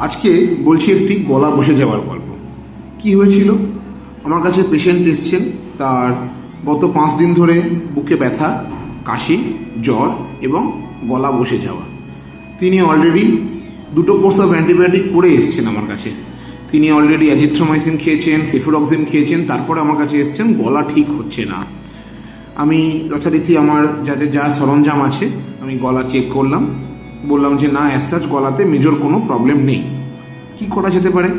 আজকে বলছি একটি গলা বসে যাওয়ার গল্প। কি হয়েছিল? আমার কাছে পেশেন্ট এসছেন। তার গত পাঁচ দিন ধরে বুকে ব্যথা, কাশি, জ্বর এবং গলা বসে যাওয়া। তিনি অলরেডি দুটো কোর্স অফ অ্যান্টিবায়োটিক করে এসছেন আমার কাছে। তিনি অলরেডি অ্যাজিথ্রোমাইসিন খেয়েছেন সেফুরক্সিন খেয়েছেন, তারপরে আমার কাছে এসছেন, গলা ঠিক হচ্ছে না। আমি যথারীতি আমার যাতে যা সরঞ্জাম আছে, আমি গলা চেক করলাম। বললাম যে না অ্যাসাচ গলাতে মেজর কোনো প্রবলেম নেই। কি করা যেতে পারে?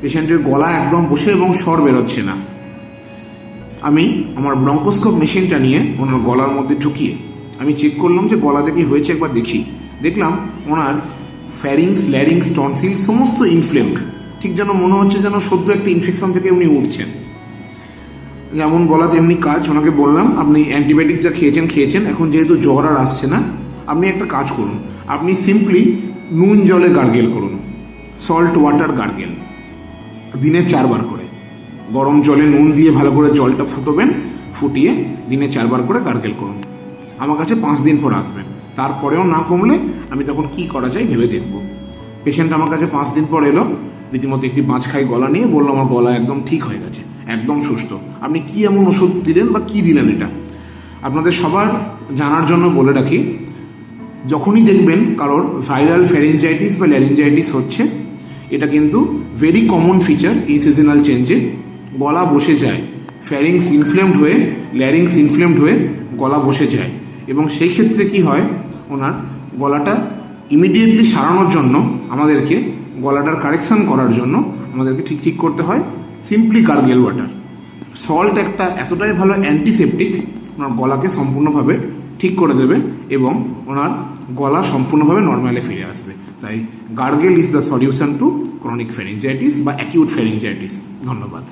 পেশেন্টের গলা একদম বসে এবং স্বর বেরোচ্ছে না। আমি আমার ব্রঙ্কোস্কোপ মেশিনটা নিয়ে ওনার গলার মধ্যে ঢুকিয়ে আমি চেক করলাম যে গলাতে কি হয়েছে একবার দেখি। দেখলাম ওনার ফ্যারিংস ল্যারিংস টনসিল সমস্ত ইনফ্লেমড ঠিক যেন মনে হচ্ছে যেন সদ্য একটা ইনফেকশন থেকে উনি উঠছেন। যেমন বলা তেমনি কাজ, ওনাকে বললাম, আপনি অ্যান্টিবায়োটিক যা খেয়েছেন খেয়েছেন, এখন যেহেতু জ্বর আর আসছে না, আপনি একটা কাজ করুন। আপনি সিম্পলি নুন জলে গার্গেল করুন সল্ট ওয়াটার গার্গেল, দিনে চারবার করে। গরম জলে নুন দিয়ে ভালো করে জলটা ফুটবেন, ফুটিয়ে দিনে চারবার করে গার্গেল করুন। আমার কাছে পাঁচ দিন পর আসবেন। তারপরেও না কমলে আমি তখন কি করা যায় ভেবে দেখব। পেশেন্ট আমার কাছে পাঁচ দিন পর এলো, রীতিমতো একটি পাঁচ খাই গলা নিয়ে বলল, আমার গলা একদম ঠিক হয়ে গেছে, একদম সুস্থ। আপনি কি এমন ওষুধ দিলেন বা কি দিলেন এটা? আপনাদের সবার জানার জন্য বলে রাখি যখনই দেখবেন কারোর ভাইরাল ফ্যারেঞ্জাইটিস বা ল্যারেঞ্জাইটিস হচ্ছে, এটা কিন্তু ভেরি কমন ফিচার এই সিজনাল চেঞ্জে গলা বসে যায় ফ্যারিংস ইনফ্লেমড হয়ে ল্যারিংস ইনফ্লেমড হয়ে গলা বসে যায়। এবং সেই ক্ষেত্রে কি হয়, ওনার গলাটা ইমিডিয়েটলি সারানোর জন্য আমাদেরকে গলাটার কারেকশন করার জন্য আমাদেরকে ঠিক ঠিক করতে হয় সিম্পলি গার্গেল ওয়াটার সল্ট একটা এতটাই ভালো অ্যান্টিসেপটিক ওনার গলাকে সম্পূর্ণভাবে ঠিক করে দেবে এবং ওনার গলা সম্পূর্ণভাবে নর্মালে ফিরে আসবে। তাই gargle is the solution to chronic pharyngitis বা অ্যাকিউট ফেরিঞ্জাইটিস ধন্যবাদ।